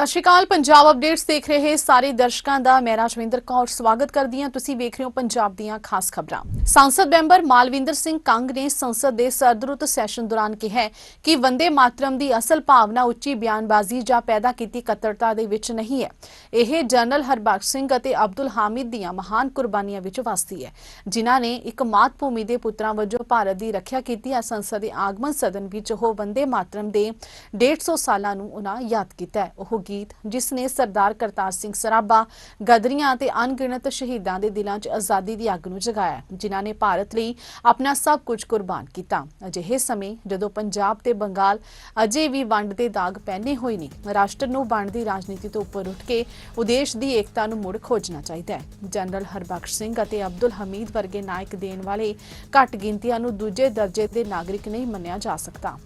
ਸਤਿ ਸ਼੍ਰੀ ਅਕਾਲ। ਪੰਜਾਬ ਅਪਡੇਟਸ ਦੇਖ ਰਹੇ ਸਾਰੇ ਦਰਸ਼ਕਾਂ ਦਾ। ਮੈਂ ਰਾਜਵਿੰਦਰ ਕੌਰ ਸਵਾਗਤ ਕਰਦੀ ਹਾਂ। ਤੁਸੀਂ ਵੇਖ ਰਹੇ ਹੋ ਪੰਜਾਬ ਦੀਆਂ ਖਾਸ ਖਬਰਾਂ। ਸੰਸਦ ਮੈਂਬਰ ਮਾਲਵਿੰਦਰ ਸਿੰਘ ਕੰਗ ਨੇ ਸੰਸਦ ਦੇ ਸਰਦਰੁੱਤ ਸੈਸ਼ਨ ਦੌਰਾਨ ਕਿਹਾ ਕਿ ਵੰਦੇ ਮਾਤਰਮ ਦੀ ਅਸਲ ਭਾਵਨਾ ਉੱਚੀ ਬਿਆਨਬਾਜ਼ੀ ਜਾਂ ਪੈਦਾ ਕੀਤੀ ਕੱਟੜਤਾ ਦੇ ਵਿੱਚ ਨਹੀਂ ਹੈ। ਇਹ ਜਨਰਲ ਹਰਬਖਸ਼ ਸਿੰਘ ਅਤੇ ਅਬਦੁਲ ਹਾਮਿਦ ਦੀਆਂ ਮਹਾਨ ਕੁਰਬਾਨੀਆਂ ਵਿੱਚ ਵਸਦੀ ਹੈ। ਜਿਨ੍ਹਾਂ ਨੇ ਇੱਕ ਮਾਤ ਭੂਮੀ ਦੇ ਪੁੱਤਰਾਂ ਵਜੋਂ ਭਾਰਤ ਦੀ ਰੱਖਿਆ ਕੀਤੀ। ਹੈ ਸੰਸਦ ਦੇ ਆਗਮਨ ਸਦਨ ਵਿੱਚ ਉਹ ਵੰਦੇ ਮਾਤਰਮ ਦੇ 150 ਸਾਲਾਂ ਨੂੰ ਉਹਨਾਂ ਯਾਦ ਕੀਤਾ ਉਹ ਗੀਤ, ਜਿਸ ਨੇ ਸਰਦਾਰ ਕਰਤਾਰ ਸਿੰਘ ਸਰਾਭਾ, ਗਦਰੀਆਂ ਅਤੇ ਅਣਗਿਣਤ ਸ਼ਹੀਦਾਂ ਦੇ ਦਿਲਾਂ 'ਚ ਆਜ਼ਾਦੀ ਦੀ ਅੱਗ ਨੂੰ ਜਗਾਇਆ, ਜਿਨ੍ਹਾਂ ਨੇ ਭਾਰਤ ਲਈ ਆਪਣਾ ਸਭ ਕੁਝ ਕੁਰਬਾਨ ਕੀਤਾ। ਅਜਿਹੇ ਸਮੇਂ ਜਦੋਂ ਪੰਜਾਬ ਤੇ ਬੰਗਾਲ ਅਜੇ ਵੀ ਵੰਡ ਦੇ ਦਾਗ ਪਹਿਨੇ ਹੋਏ ਨੇ, ਰਾਸ਼ਟਰ ਨੂੰ ਵੰਡ ਦੀ ਰਾਜਨੀਤੀ ਤੋਂ ਉੱਪਰ ਉੱਠ ਕੇ ਉਦੇਸ਼ ਦੀ ਏਕਤਾ ਨੂੰ ਮੁੜ ਖੋਜਣਾ ਚਾਹੀਦਾ ਹੈ। ਜਨਰਲ ਹਰਬਖਸ਼ ਸਿੰਘ ਅਤੇ ਅਬਦੁਲ ਹਮੀਦ ਵਰਗੇ ਨਾਇਕ ਦੇਣ ਵਾਲੇ ਘੱਟ ਗਿਣਤੀਆਂ ਨੂੰ ਦੂਜੇ ਦਰਜੇ ਦੇ ਨਾਗਰਿਕ ਨਹੀਂ ਮੰਨਿਆ ਜਾ ਸਕਦਾ।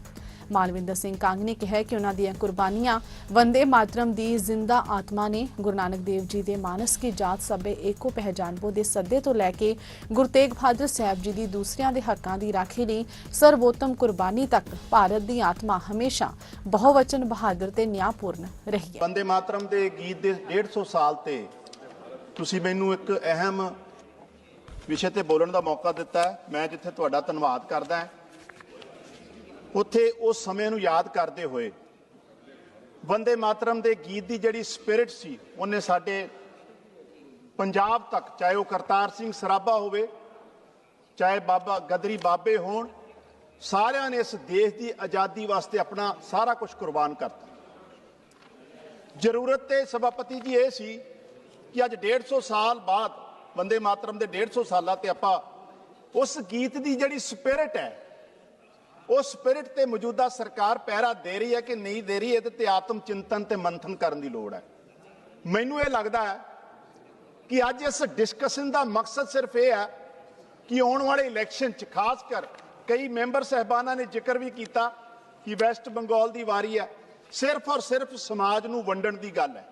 ਮਾਲਵਿੰਦਰ ਸਿੰਘ ਕੰਗ ਨੇ ਕਿਹਾ ਕਿ ਉਹਨਾਂ ਦੀਆਂ ਕੁਰਬਾਨੀਆਂ ਵੰਦੇ ਮਾਤਰਮ ਦੀ ਜ਼ਿੰਦਾ ਆਤਮਾ ਨੇ। ਗੁਰੂ ਨਾਨਕ ਦੇਵ ਜੀ ਦੇ ਮਾਨਸ ਕੀ ਜਾਤ ਸਭੇ ਏਕੋ ਪਹਿਚਾਨਬੋ ਦੇ ਸੱਦੇ ਤੋਂ ਲੈ ਕੇ ਗੁਰੂ ਤੇਗ ਬਹਾਦਰ ਸਾਹਿਬ ਜੀ ਦੀ ਦੂਸਰਿਆਂ ਦੇ ਹੱਕਾਂ ਦੀ ਰਾਖੀ ਲਈ ਸਰਵੋਤਮ ਕੁਰਬਾਨੀ ਤੱਕ ਭਾਰਤ ਦੀ ਆਤਮਾ ਹਮੇਸ਼ਾ ਬਹੁਵਚਨ ਬਹਾਦਰ ਤੇ ਨਿਆਂਪੂਰਨ ਰਹੀ ਹੈ। ਬੰਦੇ ਮਾਤਰਮ ਦੇ ਗੀਤ ਦੇ 150 ਸਾਲ ਤੇ ਤੁਸੀਂ ਮੈਨੂੰ ਇੱਕ ਅਹਿਮ ਵਿਸ਼ੇ ਤੇ ਬੋਲਣ ਦਾ ਮੌਕਾ ਦਿੱਤਾ ਮੈਂ ਜਿੱਥੇ ਤੁਹਾਡਾ ਧੰਨਵਾਦ ਕਰਦਾ ਹਾਂ। ਉੱਥੇ ਉਸ ਸਮੇਂ ਨੂੰ ਯਾਦ ਕਰਦੇ ਹੋਏ ਬੰਦੇ ਮਾਤਰਮ ਦੇ ਗੀਤ ਦੀ ਜਿਹੜੀ ਸਪਿਰਿਟ ਸੀ, ਉਹਨੇ ਸਾਡੇ ਪੰਜਾਬ ਤੱਕ, ਚਾਹੇ ਉਹ ਕਰਤਾਰ ਸਿੰਘ ਸਰਾਭਾ ਹੋਵੇ, ਚਾਹੇ ਬਾਬਾ ਗਦਰੀ ਬਾਬੇ ਹੋਣ, ਸਾਰਿਆਂ ਨੇ ਇਸ ਦੇਸ਼ ਦੀ ਆਜ਼ਾਦੀ ਵਾਸਤੇ ਆਪਣਾ ਸਾਰਾ ਕੁਝ ਕੁਰਬਾਨ ਕਰਤਾ। ਜ਼ਰੂਰਤ ਤੇ ਸਭਾਪਤੀ ਜੀ ਇਹ ਸੀ ਕਿ ਅੱਜ 150 ਸਾਲ ਬਾਅਦ, ਵੰਦੇ ਮਾਤਰਮ ਦੇ 150 ਸਾਲਾਂ ਤੇ ਆਪਾਂ ਉਸ ਗੀਤ ਦੀ ਜਿਹੜੀ ਸਪਿਰਿਟ ਹੈ ਉਸ ਸਪਿਰਿਟ ਤੇ ਮੌਜੂਦਾ ਸਰਕਾਰ ਪਹਿਰਾ ਦੇ ਰਹੀ ਹੈ ਕਿ ਨਹੀਂ ਦੇ ਰਹੀ, ਇਹਦੇ ਤੇ ਆਤਮ ਚਿੰਤਨ ਤੇ ਮੰਥਨ ਕਰਨ ਦੀ ਲੋੜ ਹੈ। ਮੈਨੂੰ ਇਹ ਲੱਗਦਾ ਹੈ ਕਿ ਅੱਜ ਇਸ ਡਿਸਕਸ਼ਨ ਦਾ ਮਕਸਦ ਸਿਰਫ ਇਹ ਹੈ ਕਿ ਆਉਣ ਵਾਲੇ ਇਲੈਕਸ਼ਨ 'ਚ ਖਾਸ ਕਰ ਕਈ ਮੈਂਬਰ ਸਹਿਬਾਨਾਂ ਨੇ ਜ਼ਿਕਰ ਵੀ ਕੀਤਾ ਕਿ ਵੈਸਟ ਬੰਗਾਲ ਦੀ ਵਾਰੀ ਹੈ, ਸਿਰਫ ਔਰ ਸਿਰਫ ਸਮਾਜ ਨੂੰ ਵੰਡਣ ਦੀ ਗੱਲ ਹੈ।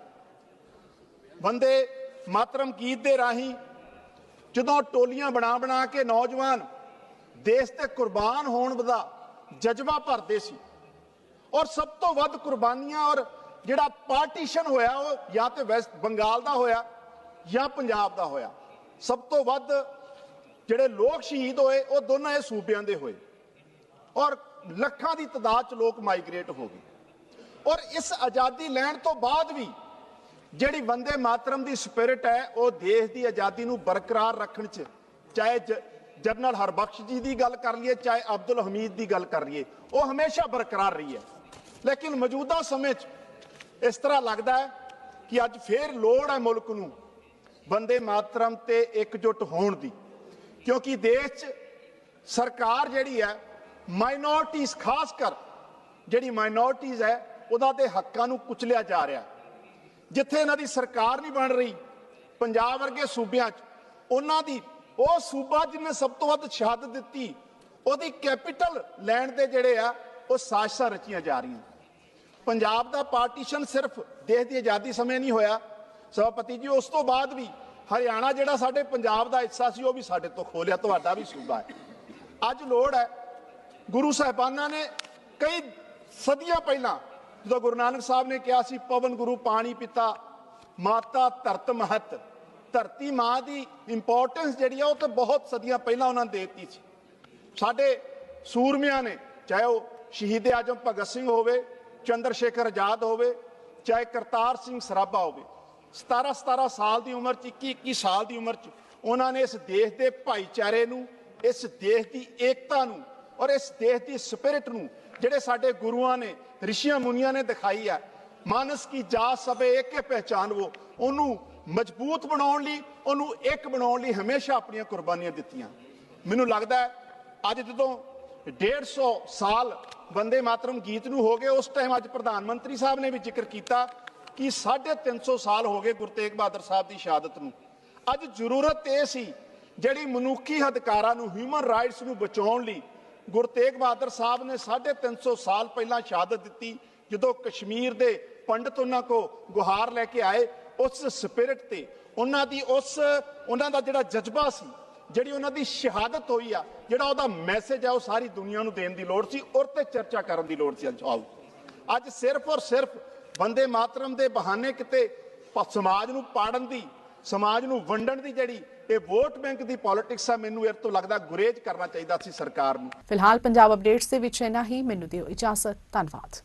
ਬੰਦੇ ਮਾਤਰਮ ਗੀਤ ਦੇ ਰਾਹੀਂ ਜਦੋਂ ਟੋਲੀਆਂ ਬਣਾ ਬਣਾ ਕੇ ਨੌਜਵਾਨ ਦੇਸ਼ ਤੇ ਕੁਰਬਾਨ ਹੋਣ ਦਾ ਜਜ਼ਬਾ ਭਰਦੇ ਸੀ। ਔਰ ਸਭ ਤੋਂ ਵੱਧ ਕੁਰਬਾਨੀਆਂ ਔਰ ਜਿਹੜਾ ਪਾਰਟੀਸ਼ਨ ਹੋਇਆ, ਉਹ ਜਾਂ ਤੇ ਵੈਸਟ ਬੰਗਾਲ ਦਾ ਹੋਇਆ ਜਾਂ ਪੰਜਾਬ ਦਾ ਹੋਇਆ। ਸਭ ਤੋਂ ਵੱਧ ਜਿਹੜੇ ਲੋਕ ਸ਼ਹੀਦ ਹੋਏ, ਉਹ ਦੋਨਾਂ ਇਹ ਸੂਬਿਆਂ ਦੇ ਹੋਏ। ਔਰ ਲੱਖਾਂ ਦੀ ਤਦਾਦ ਚ ਲੋਕ ਮਾਈਗ੍ਰੇਟ ਹੋ ਗਏ। ਔਰ ਇਸ ਆਜ਼ਾਦੀ ਲੈਣ ਤੋਂ ਬਾਅਦ ਵੀ ਜਿਹੜੀ ਵੰਦੇ ਮਾਤਰਮ ਦੀ ਸਪਿਰਿਟ ਹੈ, ਉਹ ਦੇਸ਼ ਦੀ ਆਜ਼ਾਦੀ ਨੂੰ ਬਰਕਰਾਰ ਰੱਖਣ ਚ, ਚਾਹੇ ਜਨਰਲ ਹਰਬਖਸ਼ ਜੀ ਦੀ ਗੱਲ ਕਰ ਲਈਏ, ਚਾਹੇ ਅਬਦੁਲ ਹਮੀਦ ਦੀ ਗੱਲ ਕਰ ਲਈਏ, ਉਹ ਹਮੇਸ਼ਾ ਬਰਕਰਾਰ ਰਹੀ ਹੈ। ਲੇਕਿਨ ਮੌਜੂਦਾ ਸਮੇਂ 'ਚ ਇਸ ਤਰ੍ਹਾਂ ਲੱਗਦਾ ਹੈ ਕਿ ਅੱਜ ਫੇਰ ਲੋੜ ਹੈ ਮੁਲਕ ਨੂੰ ਬੰਦੇ ਮਾਤਰਮ ਤੇ ਇਕਜੁੱਟ ਹੋਣ ਦੀ। ਕਿਉਂਕਿ ਦੇਸ਼ 'ਚ ਸਰਕਾਰ ਜਿਹੜੀ ਹੈ ਮਾਈਨੋਰਟੀਜ਼ ਖਾਸ ਕਰ, ਜਿਹੜੀ ਮਾਈਨੋਰਟੀਜ਼ ਹੈ, ਉਹਦਾ ਤੇ ਹੱਕਾਂ ਨੂੰ ਕੁਚਲਿਆ ਜਾ ਰਿਹਾ ਜਿੱਥੇ ਇਹਨਾਂ ਦੀ ਸਰਕਾਰ ਨਹੀਂ ਬਣ ਰਹੀ, ਪੰਜਾਬ ਵਰਗੇ ਸੂਬਿਆਂ 'ਚ, ਉਹਨਾਂ ਦੀ ਉਹ ਸੂਬਾ ਜਿਹਨੇ ਸਭ ਤੋਂ ਵੱਧ ਸ਼ਹਾਦਤ ਦਿੱਤੀ, ਉਹਦੀ ਕੈਪੀਟਲ ਲੈਣ ਦੇ ਜਿਹੜੇ ਆ, ਉਹ ਸਾਜ਼ਿਸ਼ਾਂ ਰਚੀਆਂ ਜਾ ਰਹੀਆਂ। ਪੰਜਾਬ ਦਾ ਪਾਰਟੀਸ਼ਨ ਸਿਰਫ ਦੇਸ਼ ਦੀ ਆਜ਼ਾਦੀ ਸਮੇਂ ਨਹੀਂ ਹੋਇਆ। ਸਭਾਪਤੀ ਜੀ, ਉਸ ਤੋਂ ਬਾਅਦ ਵੀ ਹਰਿਆਣਾ ਜਿਹੜਾ ਸਾਡੇ ਪੰਜਾਬ ਦਾ ਹਿੱਸਾ ਸੀ, ਉਹ ਵੀ ਸਾਡੇ ਤੋਂ ਖੋਲਿਆ ਤੁਹਾਡਾ ਵੀ ਸੂਬਾ ਹੈ। ਅੱਜ ਲੋੜ ਹੈ, ਗੁਰੂ ਸਾਹਿਬਾਨਾਂ ਨੇ ਕਈ ਸਦੀਆਂ ਪਹਿਲਾਂ ਜਦੋਂ ਗੁਰੂ ਨਾਨਕ ਸਾਹਿਬ ਨੇ ਕਿਹਾ ਸੀ, ਪਵਨ ਗੁਰੂ ਪਾਣੀ ਪਿਤਾ, ਮਾਤਾ ਧਰਤ ਮਹਤ। ਧਰਤੀ ਮਾਂ ਦੀ ਇੰਪੋਰਟੈਂਸ ਜਿਹੜੀ ਆ, ਉਹ ਤਾਂ ਬਹੁਤ ਸਦੀਆਂ ਪਹਿਲਾਂ ਉਹਨਾਂ ਨੇ ਦੇ ਦਿੱਤੀ ਸੀ। ਸਾਡੇ ਸੂਰਮਿਆਂ ਨੇ, ਚਾਹੇ ਉਹ ਸ਼ਹੀਦ ਆਜਮ ਭਗਤ ਸਿੰਘ ਹੋਵੇ, ਚੰਦਰ ਸ਼ੇਖਰ ਆਜ਼ਾਦ ਹੋਵੇ, ਚਾਹੇ ਕਰਤਾਰ ਸਿੰਘ ਸਰਾਭਾ ਹੋਵੇ 17 17 ਸਾਲ ਦੀ ਉਮਰ ਚ 21 21 ਸਾਲ ਦੀ ਉਮਰ ਚ, ਉਹਨਾਂ ਨੇ ਇਸ ਦੇਸ਼ ਦੇ ਭਾਈਚਾਰੇ ਨੂੰ, ਇਸ ਦੇਸ਼ ਦੀ ਏਕਤਾ ਨੂੰ ਔਰ ਇਸ ਦੇਸ਼ ਦੀ ਸਪਿਰਿਟ ਨੂੰ, ਜਿਹੜੇ ਸਾਡੇ ਗੁਰੂਆਂ ਨੇ ਰਿਸ਼ੀਆਂ ਮੁਨੀਆਂ ਨੇ ਦਿਖਾਈ ਹੈ ਮਾਨਸ ਕੀ ਜਾ ਸਭੇ ਏਕੇ ਪਹਿਚਾਨਵੋ ਉਹਨੂੰ ਮਜ਼ਬੂਤ ਬਣਾਉਣ ਲਈ, ਉਹਨੂੰ ਇੱਕ ਬਣਾਉਣ ਲਈ ਹਮੇਸ਼ਾ ਆਪਣੀਆਂ ਕੁਰਬਾਨੀਆਂ ਦਿੱਤੀਆਂ। ਮੈਨੂੰ ਲੱਗਦਾ ਹੈ, ਅੱਜ ਜਦੋਂ 150 ਸਾਲ ਬੰਦੇ ਮਾਤਰਮ ਗੀਤ ਨੂੰ ਹੋ ਗਏ, ਉਸ ਟਾਈਮ ਅੱਜ ਪ੍ਰਧਾਨ ਮੰਤਰੀ ਸਾਹਿਬ ਨੇ ਵੀ ਜ਼ਿਕਰ ਕੀਤਾ ਕਿ 350 ਸਾਲ ਹੋ ਗਏ ਗੁਰੂ ਤੇਗ ਬਹਾਦਰ ਸਾਹਿਬ ਦੀ ਸ਼ਹਾਦਤ ਨੂੰ। ਅੱਜ ਜ਼ਰੂਰਤ ਇਹ ਸੀ, ਜਿਹੜੀ ਮਨੁੱਖੀ ਅਧਿਕਾਰਾਂ ਨੂੰ ਹਿਊਮਨ ਰਾਈਟਸ ਨੂੰ ਬਚਾਉਣ ਲਈ ਗੁਰੂ ਤੇਗ ਬਹਾਦਰ ਸਾਹਿਬ ਨੇ 350 ਸਾਲ ਪਹਿਲਾਂ ਸ਼ਹਾਦਤ ਦਿੱਤੀ, ਜਦੋਂ ਕਸ਼ਮੀਰ ਦੇ ਪੰਡਤ ਉਹਨਾਂ ਕੋ ਗੁਹਾਰ ਲੈ ਕੇ ਆਏ। ਉਸ ਸਪਿਰਟ ਤੇ, ਉਹਨਾਂ ਦੀ ਉਸ, ਉਹਨਾਂ ਦਾ ਜਿਹੜਾ ਜਜ਼ਬਾ ਸੀ, ਜਿਹੜੀ ਉਹਨਾਂ ਦੀ ਸ਼ਹਾਦਤ ਹੋਈ ਆ, ਜਿਹੜਾ ਉਹਦਾ ਮੈਸੇਜ ਆ, ਉਹ ਸਾਰੀ ਦੁਨੀਆ ਨੂੰ ਦੇਣ ਦੀ ਲੋੜ ਸੀ, ਔਰ ਤੇ ਚਰਚਾ ਕਰਨ ਦੀ ਲੋੜ ਸੀ ਅੱਜ ਅੱਜ ਸਿਰਫ ਔਰ ਸਿਰਫ ਬੰਦੇ ਮਾਤਰਮ ਦੇ ਬਹਾਨੇ ਕਿਤੇ ਸਮਾਜ ਨੂੰ ਪਾੜਨ ਦੀ, ਸਮਾਜ ਨੂੰ ਵੰਡਣ ਦੀ ਜਿਹੜੀ ਇਹ ਵੋਟ ਬੈਂਕ ਦੀ ਪੋਲਿਟਿਕਸ ਆ, ਮੈਨੂੰ ਇਹ ਤੋਂ ਲੱਗਦਾ ਗੁਰੇਜ ਕਰਨਾ ਚਾਹੀਦਾ ਸੀ ਸਰਕਾਰ ਨੂੰ। ਫਿਲਹਾਲ ਪੰਜਾਬ ਅਪਡੇਟਸ ਦੇ ਵਿੱਚ ਇਹਨਾਂ ਹੀ, ਮੈਨੂੰ ਦਿਓ ਇਜਾਜ਼ਤ, ਧੰਨਵਾਦ।